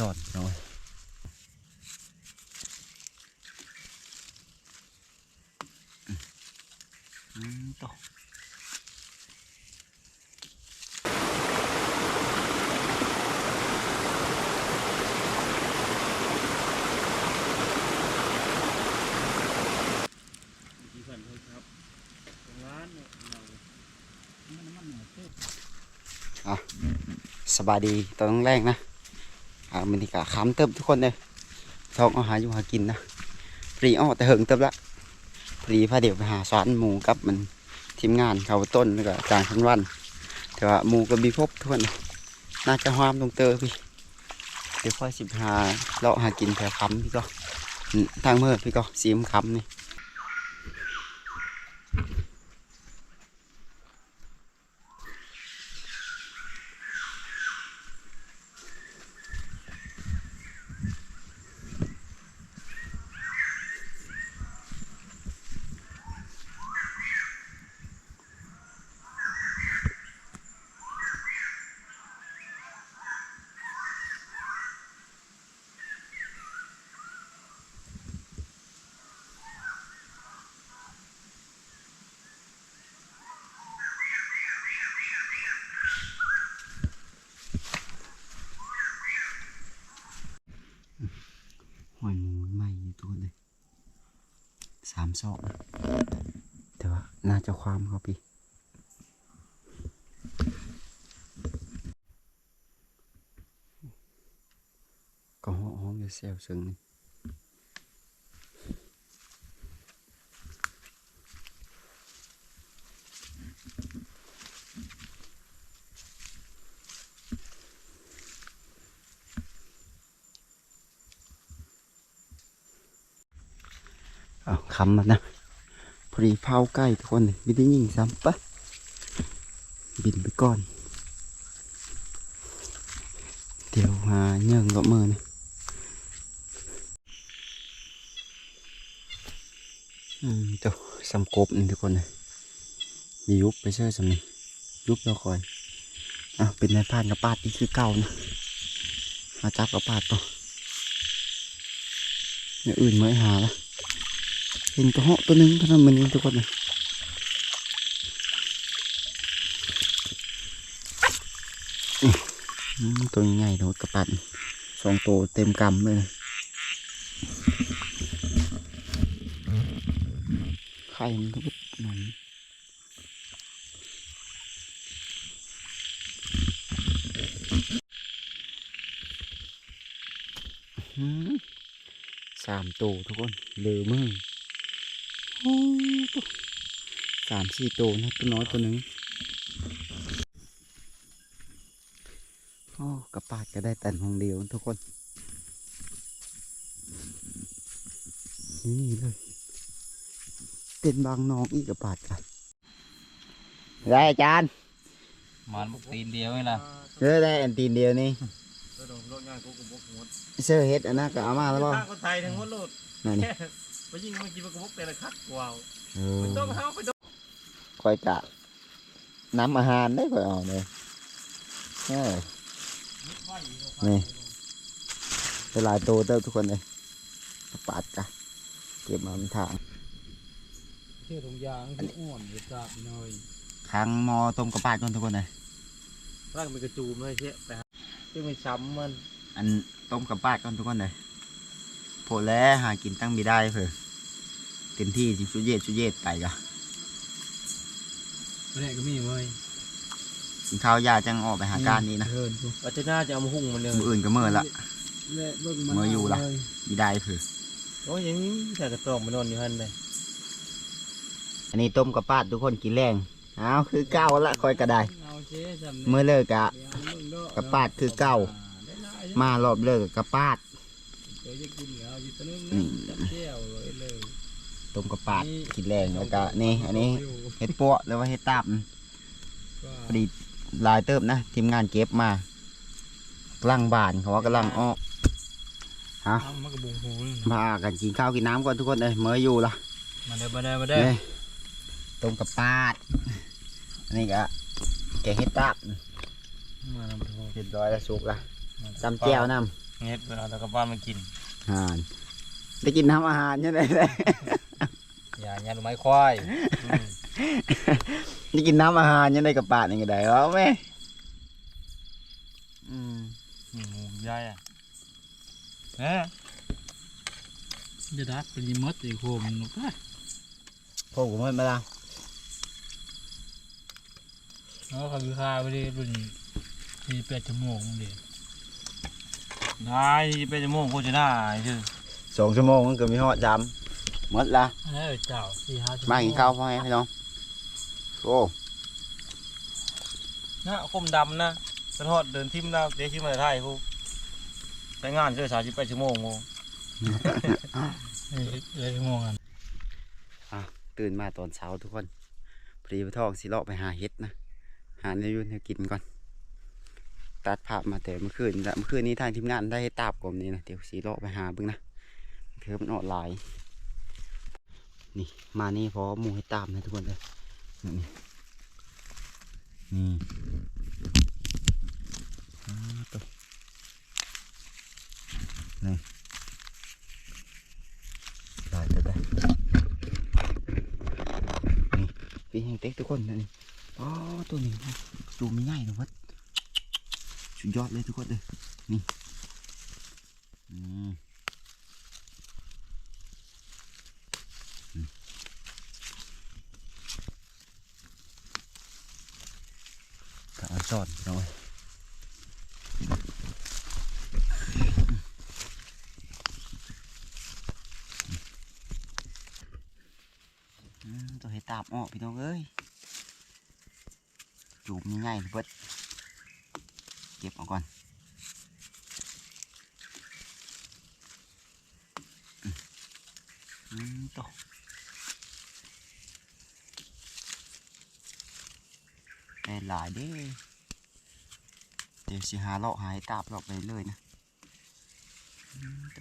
สอดหน่อยอืมต่อที่สั่นเลยครับตรงร้านเนี่ยเรามันมันหนาเต้สบายดีตอนแรกนะอ่า มันนี่กะค้ำเติบทุกคนเลยท้องเอาหาอยู่หากินนะปรีอ้อแต่เหิงเติบละปรีพาเดี๋ยวไปหาสารหมูกับมันทีมงานเขาต้นแล้วก็จางทันวัน แต่ว่าหมูก็มีพบทุกคนน่าจะห้ามตรงเตอพี่เดี๋ยวค่อยสิบหาเลาะหากินแถวคำพี่ก็ทางเมื่อพี่ก็ซีมคำนี่ หอยหมูใหม่อยู่ตัวเลยสามสองแต่ว่าน่าจะความเขาพี่ก็ห้องห้องอยู่เซลซึ่งนี่ คำมันนะพอดีเผาใกล้ทุกคนเลยไม่ได้ยิงซ้ำปะบินไปก่อน เดี๋ยวหาเงื่องกับมือนะอืมเจ้าสำกบนี่ทุกคนเลยมียุบไปเชื่อสำนี่ยุบแล้วคอยอะเป็นนายพานกระปาดนี่คือเก่านะมาจับกระปาดต่ออย่างอื่นไม่หาละเห็นกระเหาะตัวนึงเท่านั้นมันเองทุกคนเลยตัวใหญ่ๆโดดกระปัดสองตัวเต็มกำเลยไข่มันก็บุดหนังอื้อหือสามตัวทุกคนเหลือมือ สามสี่ตัวนะตัวน้อยตัวหนึ่งโอ้กระปาดก็ได้แต่ห้องเดียวทุกคน นี่เลยเป็นบางน้องอีกกระปาดกันได้อาจารย์มันบุกตีนเดียวนี่ล่ะเออได้อันตีนเดียวนี่ก็โดนรถงานกูกูบุกหมดเสื้อเฮ็ดอันนั้นก็เอามาแล้วบ่ทางคนไทยทั้งหมดโลดนั่นนี่ ไปยิงเมื่อกี้มันกูบุกแต่ละคักกว้าวเออไม่ต้องเฮาไปต้องคอยกะน้ำอาหารได้คอยเอาเลยเออนี่เวลาโตเติบทุกคนเลยกระปาดกะเก็บมาเป็นทางเที่ยวถุงยางที่อ่อนจะจับหน่อยครั้งมอต้มกระปาดก่อนทุกคนเลยร่างเป็นกระจูมเลยเชี่ยไปหาที่ไม่ซ้ำมัน อันต้มกระปาดก่อนทุกคนเลยโผล่แล้วหากินตั้งไม่ได้เผื่อ เต็มที่สิชุเยดชุเยดไปกะไม่ได้ก็มีเว้ยกินข้าวยาจังออกไปหาการนี้นะเฮินวัฒนาจะเอามาหุ่งมันเลยมืออื่นก็เมื่อละเบิ่งมื้ออยู่ล่ะไม่ได้เผื่อโอ้ยอยังนี้แต่กระตอกมันนอนอยู่หันเลยอันนี้ต้มกระปาดทุกคนกินแรงอ้าวคือเก้าละคอยกระไดเอาเจ๊จำเมื่อเลิกกะกระปาดคือเก่ามารอบเลิกกระปาดเดี๋ยวจะกินแล้วอยู่ ตะนึงนี่จับแก้วเลยเลยต้มกระปาดกินแรงแล้วก็นี่อันนี้เห็ดปวหรือว่าเห็ดตับพอดีหลายเติบนะทีมงานเก็บมากำลังบานเขาว่ากำลังออกฮะเอามากระบุงหูมากันกินข้าวกินน้ำก่อนทุกคนเลยเมื่ออยู่ละมาเด้อมาเด้อมาเด้อนี่ต้มกระปาดอันนี้ก็แกงเห็ดตับมาลำโพงเรียบร้อยแล้วสุกละจำแจ่วน้เฮ็ดเอาแล้วก็บ้านมากินอาหาร ได้กินน้ำอาหารยังไงเลยอย่าอย่าดูไม้ควายได้กินน้ำอาหารยังไงกับปากนี่ก็ได้วะแม่อืมนี่หมูย่ายอะเอ๊ะจะดักเป็นยิมดอีกโคมนกพวกผมไม่มาละแล้วเขาวิคาไปเลยรุ่นที่แปดชั่วโมงเดียวได้ไปจะโม่งโคจะได้ชื่อ สองชั่วโมงมันก็มีหอดจำหมดละอันนั้นเจ้าสี่ห้าชั่วโมงมากินข้าวพ่อแม่พี่น้องโอ้นะคมดำนะกระทอดเดินทิมแล้วเจ๊ชิมมาไทยพวกใช้งานเชื่อสามสิบแปดชั่วโมงโมเอ้ยเอ้ยชั่วโมงกันตื่นมาตอนเช้าทุกคนพอดีไปทองสิเลาะไปหาเห็ดนะหาเนื้อยุ่นให้กินก่อน ตัดภาพมาแต่เมื่อคืนละเมื่อคืนนี้ทางทีมงานได้ตาบกลมนี้นะเดี๋ยวสีเลาะไปหาเบิ่งนะ เถือมันออกลาย นี่มานี่เพราะมูให้ตามนะทุกคนเลยนี่นี่อ้าวตัวนี่ได้ได้ได้นี่พี่แห้งเต็กทุกคนนะนี่อ๋อตัวนี้จูไม่ง่ายนะวัดสุดยอดเลยทุกคนเลยนี่อืม กะเอาจอดหน่อยอืม ตัวให้ตาบออกพี่น้องเอ้ยจูบง่ายๆเบิดเก็บเออกก่อนอืมอืมตัวได้หลายเด้เดี๋ยวสิหาเลาะหายตาบเลาะไปเลยนะอืมตั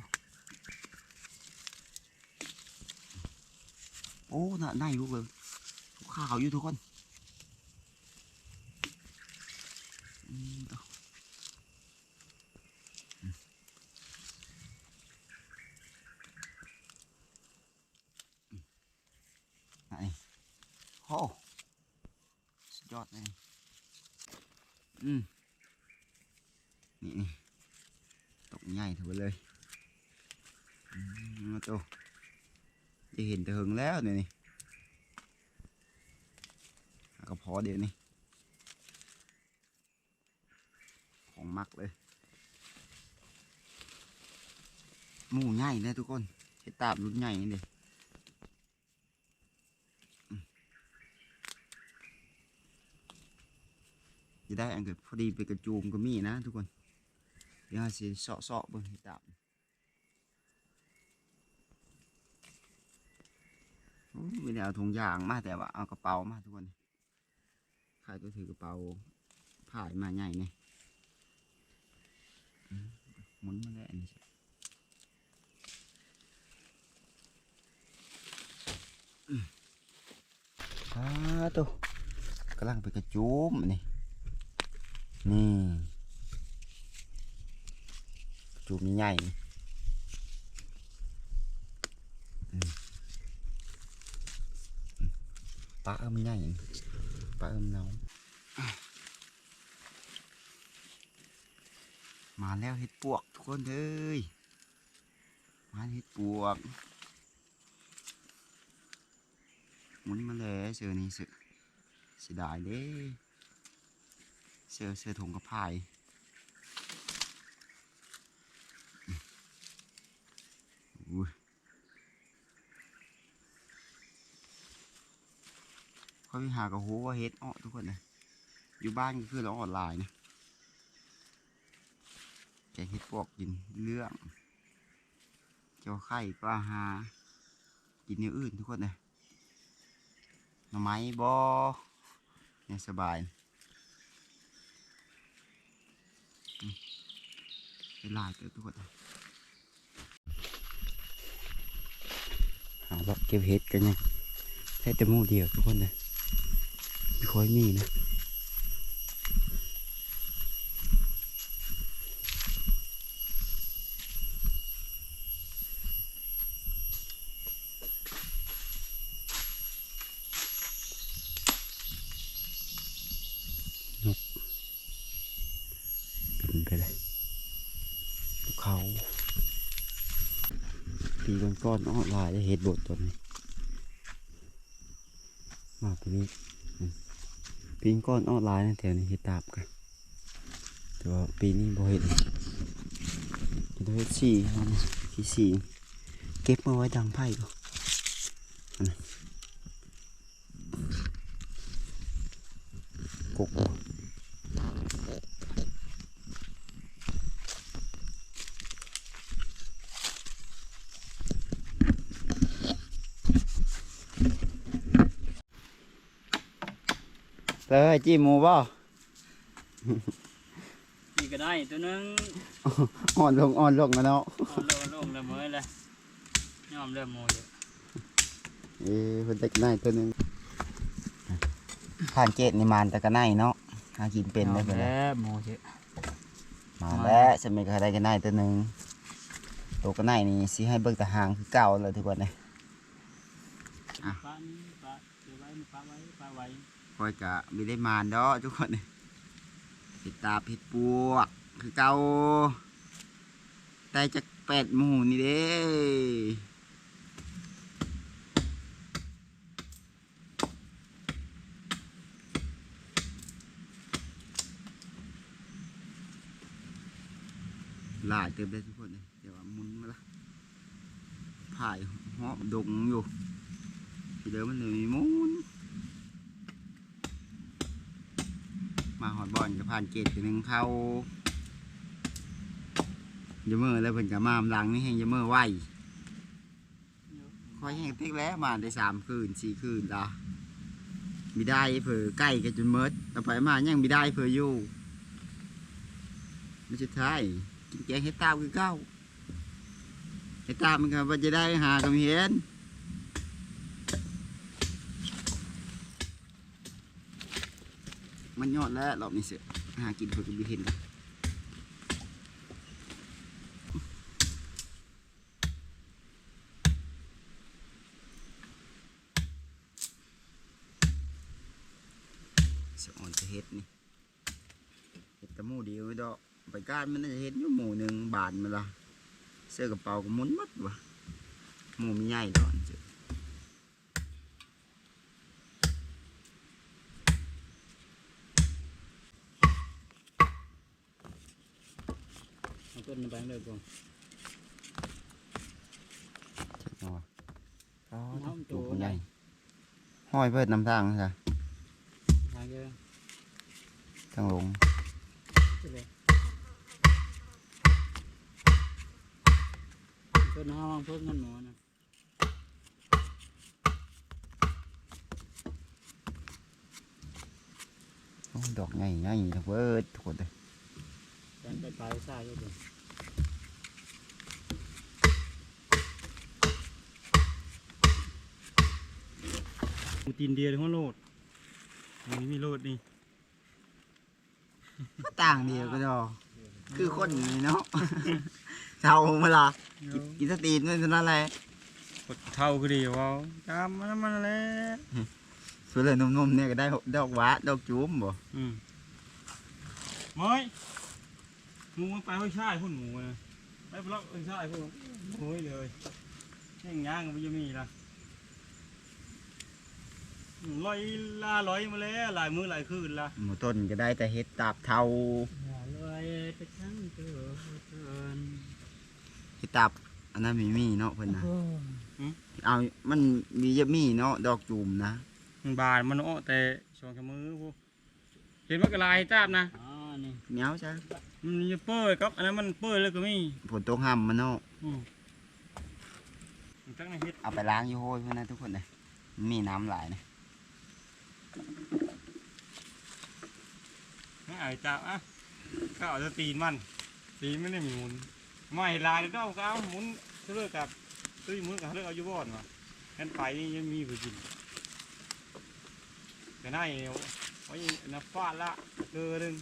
โอ้น่ะในลูกเลยข้าวอยู่ทุกคนอืมต่ออืมอืมไหนโอ้สุดยอดเลยนี่อืมนี่นี่ตกใหญ่ถือเลยอืมมาตัว จะเห็นแต่หึงแล้วเนี่ยนี่กระเพาะเดี๋ยวนี้ของมักเลยหมูใหญ่เลยทุกคนเห็ดตาบรุ่นใหญ่นี่เลยจะได้อันเกิดพอดีไปกระจูมก็มีนะทุกคนเดี๋ยวเราสิเสาะเสาะๆบิ่งเห็ดตาบโอ้ ไม่ได้เอาถุงยางมาแต่ว่าเอากระเป๋ามาทุกคนใครก็ถือกระเป๋าผ่ายมาใหญ่เนี่ยหมุนมาแล้วอันนี้สาตัวกำลังไปกระจุมนี่นี่ จุมใหญ่นี่อืมอืม ปลาเอิมใหญ่นี่ปลาเอิมเนามาแล้วเห็ดปวกทุกคนเอ้ยมาเห็ดปวกหมุนมาเลยเสือนี่เสือเสียดายเด้เสือเสือถุงกระพายอืมอุ้ย เขาไปหากระโหว่าเฮ็ดอ้อทุกคนนะอยู่บ้านก็คือเราออนไลน์นะแกเห็ดปวกกินเรื่องเจ้าไข่ปลาหา กินเนื้ออื่นทุกคนเลยหน่อไม้บอเนี่ยสบายเป็นลายเติบทุกคนหาแบบเก็บเห็ดกันยังแค่แต่มูเดียวทุกคนเลย ไม่ค่อยมีนะไปเลยเขาตีก้อนๆอ้อลายได้เห็ดบดตัวนี้มาตัวนี้ ปีนก้อนออนไลน์นั่นแถวนี้เห็ดตาบกันแต่ว่าปีนี้บ่เห็นเห็ดเห็ดสี่ขี้สี่เก็บมาไว้ดังไพ่ก่อนนั้นกกบ่ เลยจี้หมูบ่นี่ก็ได้ตัวหนึงอ่อนลงอ่อนลงนะเนาะเอาลงลงละเมอเลยยอมเริ่มโมอยู่เอ้ยคนตะกนายตัวหนึงผ่านเกตนี่มานตะกนายเนาะหากินเป็นได้ยอมเพิ่นน่ะแล้วโมเยอะมาแล้วสมัยก็ได้กนายตัวหนึงตัวกนายนี่สิให้เบิ่งแตะหางคือเก่าเลยทุกคนเลยปลานี่ปลาเดี๋ยวไว้ปลาไว้ปลาไว้ คอยกะไม่ได้มานดอทุกคนเลยเห็ดตาเห็ดปวก คือเกาแต่จากแปดหมู่นี่เด้หลายเต็มเลยทุกคนเลยเดี๋ยวมุนมาละผ่ายหาะดงอยู่ทีเดิมมันเลยมีมุน มาหอดบอลกับผ่านเกตตัวหนึ่งเข้าอยาเมื่อแล้วเพิ่นกับมามหลังนี่แห้งอยาเมื่อไหวคอยแห้งเต็กแล้วมาได้สามคืนสี่คืนละมีได้เผื่อใกล้กันจนเมิดต่อไปมายังมีได้เผื่ออยู่ไม่ใช่ท้ายกินแกงเฮ็ดตาคือเก้าเฮ็ดตามมันก็ว่าจะได้หากับเห็น มันยอดแล้วรอบนี้เสือหากินเพื่อกับบิเห็นกันเสืออ่อนจะเฮ็ดนี่เฮ็ดแตะหมูเดียวไม่ดอกไปก้านมันน่าจะเฮ็ดอยู่หมูหนึ่งบาทมันละเสื้อกระเป๋าก็มุนมัดวะหมูมีใหญ่ดอนเสือ ต้นไปเลยก่อนเนาะอ๋อน้ำตัตัววใหญ่ห้อยเพิ่นนำทางใช่ทางเยอะทางลงใช่ไหมต้นห้าวางเพิ่มกันหนูนะโอ้ดอกใหญ่ใหญ่ทั้งเบิดทุกคนเลยการไปปลายซ่าเยอะเลย ตีนเดียวเลยว่าโลดมันมีโลดนี่ก็ต่างเดียวก็ดอกคือคนนี่เนาะเท่าเวลากินสตีนนั่นเท่านั้นแหละกดเท่าคือดีว่าตามมันมันแล้วส่วนเลยนุ่มๆเนี่ยก็ได้ดอกหวาดอกจุ้มบ่อืมมอยหมูมันไปห้อยชายพุ่นหมูนะไปบล็อกห้อยชายพุ่นโอ้ยเลยแห้งย่างมันจะมีละอืม ลอยลาลอยมาแล้วหลายมือหลายคืนละหมูต้นก็ได้แต่เฮ็ดตาบเทาอย่าลอยไปทั้งตัวเกินเฮ็ดตาบอันนั้นมีมีเนาะเพิ่นนะโอ้เอามันมีเยอะมีเนาะดอกจุ่มนะมันบานมันอ้อแต่สองสามมือพวกเห็นมันกระลายจ้าบนะอ๋อนี่เหนียวจ้ะมันจะเปื่อยครับอันนั้นมันเปื่อยเลยก็มีฝนตกห่ำมันเนาะอืมมันตั้งในเฮ็ดเอาไปล้างอยู่โห้ยเพื่อนนะทุกคนเลยมันมีน้ำหลายนะ ไม่อาจับอะก็เอาจะตีนมัน ตีนไม่ได้มีหมุนไม่ลายแล้วก็เอาหมุนเลือกกับตุ้ยหมุนกับเลือกเอาอยู่บ่อนว่ะงั้นไปนี่ยังมีผู้กินก็น่าเอวไว้นับฟาดละเดือหนึง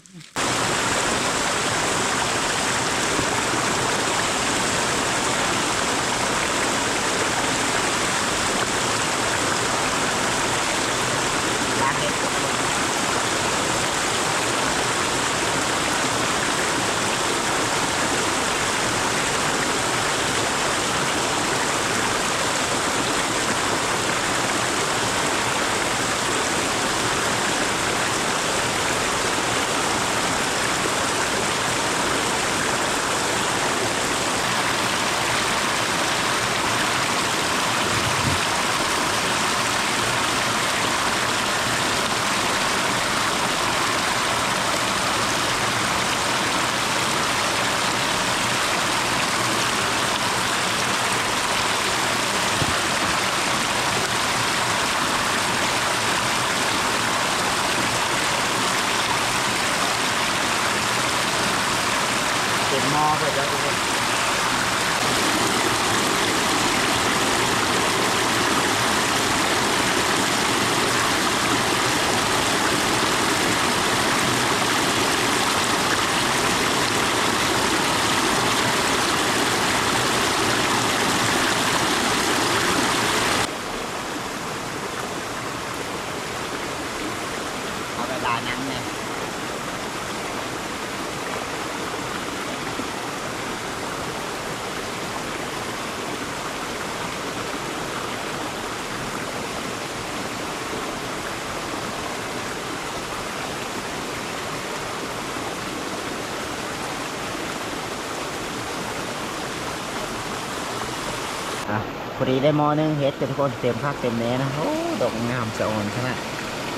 ดีได้มอหนึงเฮ็ดกันทุกคนเต็มคักเต็มแน่นะโอ้ดอกงามสะอ่อนขนาด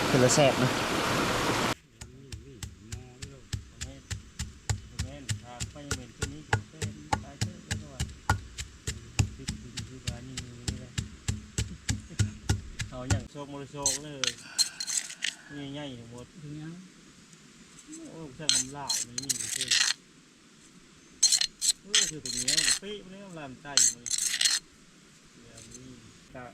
คือละแซ่บนะเอาอย่างโชคมรโชคเลยนี่ง่ายหมดถึงยังโอ้ช่างน้ำลายมันนี่คือเออคือตรงนี้ปีมันนี่ลามใจมันเดี๋ย กะ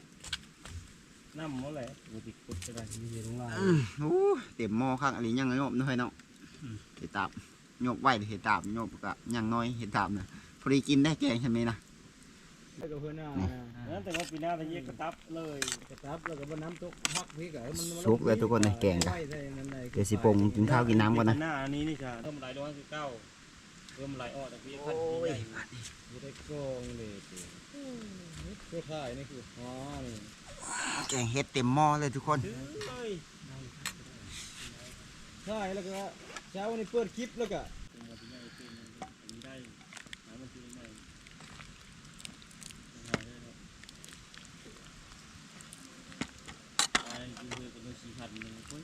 น้ำมันแหละมันติดกดกระดาษมีลงล่างอืมโอ้เต็มหม้อข้างอันนี้ยังไงโยบน้อยเนาะเห็ดตาบโยบไหวเห็ดตาบโยบกะยังน้อยเห็ดตาบนะพอดีกินได้แกงใช่ไหมนะแล้วก็เพื่อนหน้านั่นแต่ว่าปีหน้าตะเยียกระตับเลยกระตับแล้วก็บนน้ำตกพักพี่ก็ให้มันสุกเลยทุกคนในแกงกะเดี๋ยวสิปรุงกินข้าวกินน้ำก่อนนะหน้าอันนี้นี่ค่ะเพิ่มหลายร้อยสิบเก้า เพิ่มหลายออดแต่พี่พันธุ์ใหญ่อยู่ได้กองเลยตัวถ่ายนี่คืออ๋อนี่แกงเห็ดเต็มหม้อเลยทุกคนเฮ้ยถ่ายแล้วก็เช้าวันนี้เปิดคลิปแล้วก็มันจะใหญ่ขึ้นมันได้หามันจะใหญ่ไปดูเพื่อนกันสี่พันหนึ่งคน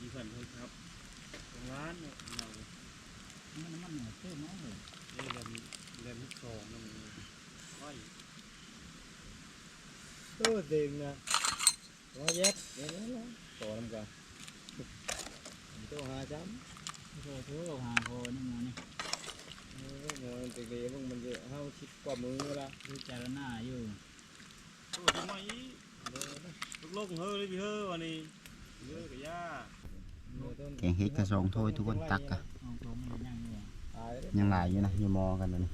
สี่พันเลยครับตรงร้านเนี่ย เรามันมันเพิ่มน้อยเลยเรียนเรียนที่สองมันค่อยตัวเต็งนะร้อยเย็ดเดี๋ยวนี้นะต่อน้ำกันตัวหาจ้ำโอ้โหหาโคนี่มันนี่โอ้โหมันเป็นเรื่องมันจะเฮาคิดกว่ามือละพิจารณาอยู่โอ้ทำไมลูกลงเฮ้ยพี่เฮ้ยวันนี้เฮ้ยกับย่าแกงเห็ดกระสองถ้วยทุกคนตักกะ ยังหลายอยู่นะอยู่หมอกันตอนนี้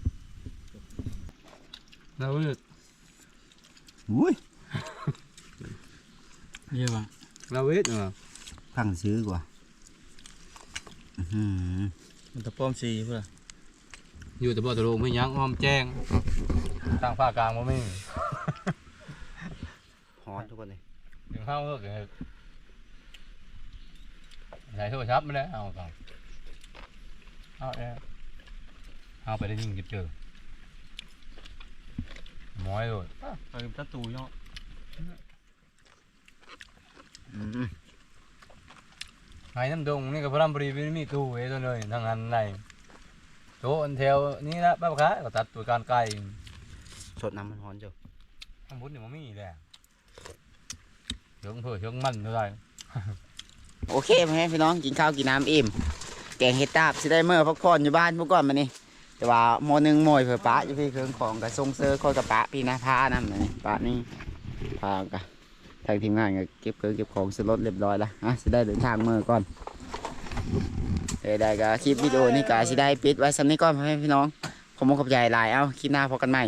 เราเลือกอุ้ยเยอะว่ะเราเวทเหรอพังซื้อกว่าอื้อหือมันตะป้อมสีเพื่ออยู่แต่บ่ตะโลไม่ยั้งอ้อมแจ้งทางภาคกลางบ่มีฮอนทุกคนเลยถึงข้าวเลิกเลยใส่โทรศัพท์ไม่ได้เอาก่อนเอาเด้อ เอาไปได้ยิงกิบเจอหมอยเลยไปประตูเนาะอืมไอ้น้ำดงนี่ก็พระรามบรีไม่มีตู้เอ้ตัวเลยทางนั้นไหนโตอันแถวนี้ละบ้าค้าก็ตัดตัวการไกลสดน้ำมันฮอนจ้ะข้างบนนี่มันมีแหละเชิงเพื่อเชิงมันเท่าไหร่โอเคพ่อแม่พี่น้องกินข้าวกินน้ำอิ่มแกงเห็ดตาบสิได้เมื่อพักผ่อนอยู่บ้านพวกก่อนมานี่ แต่ว่าโมหนึ่งโมยเผื่อปะอยู่พี่เครื่องของกับทรงเซอร์คอยกับปะพี่นะพานั่นนี่ปะนี่พากะทางทีมงานก็เก็บเครื่องเก็บของซื้อรถเรียบร้อยแล้วอะจะได้เดินทางเมื่อก่อนเอ้ยได้ก็คลิปวิดีโอนี่ก็จะได้ปิดไว้สักนี้ก่อนให้พี่น้องผมขอบใจหลายเอาคลิปหน้าพบกันใหม่